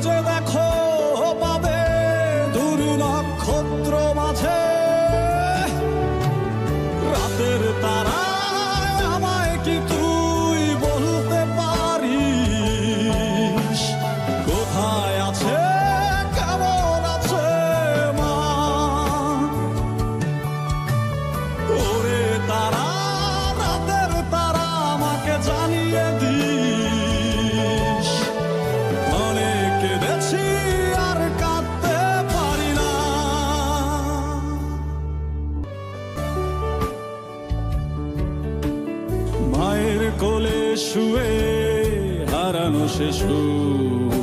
着那空。কোলে শুয়ে হারানো সুখ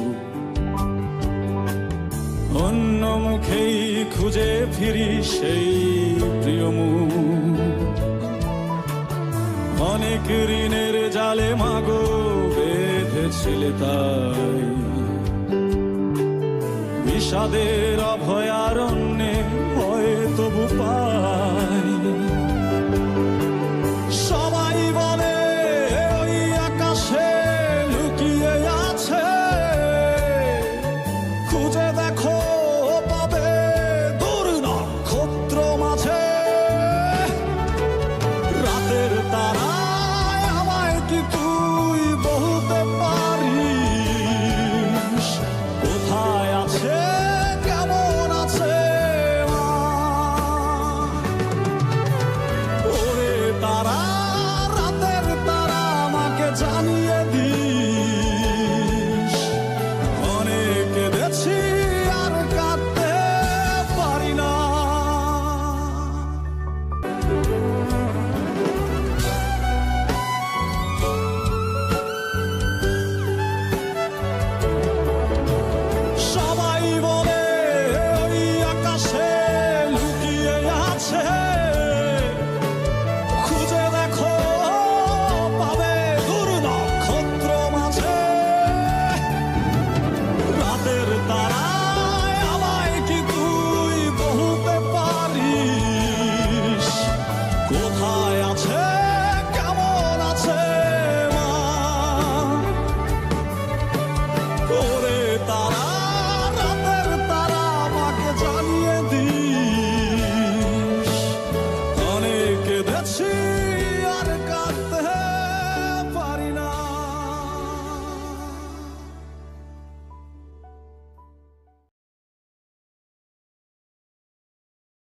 অন্য মুখেই খুঁজে ফিরি সেই প্রিয় অনেক ঋণের জালে মাগো বেঁধেছিলে তাই। বিষাদের অভয়ারণ্যে ভয় তবু পাই। thought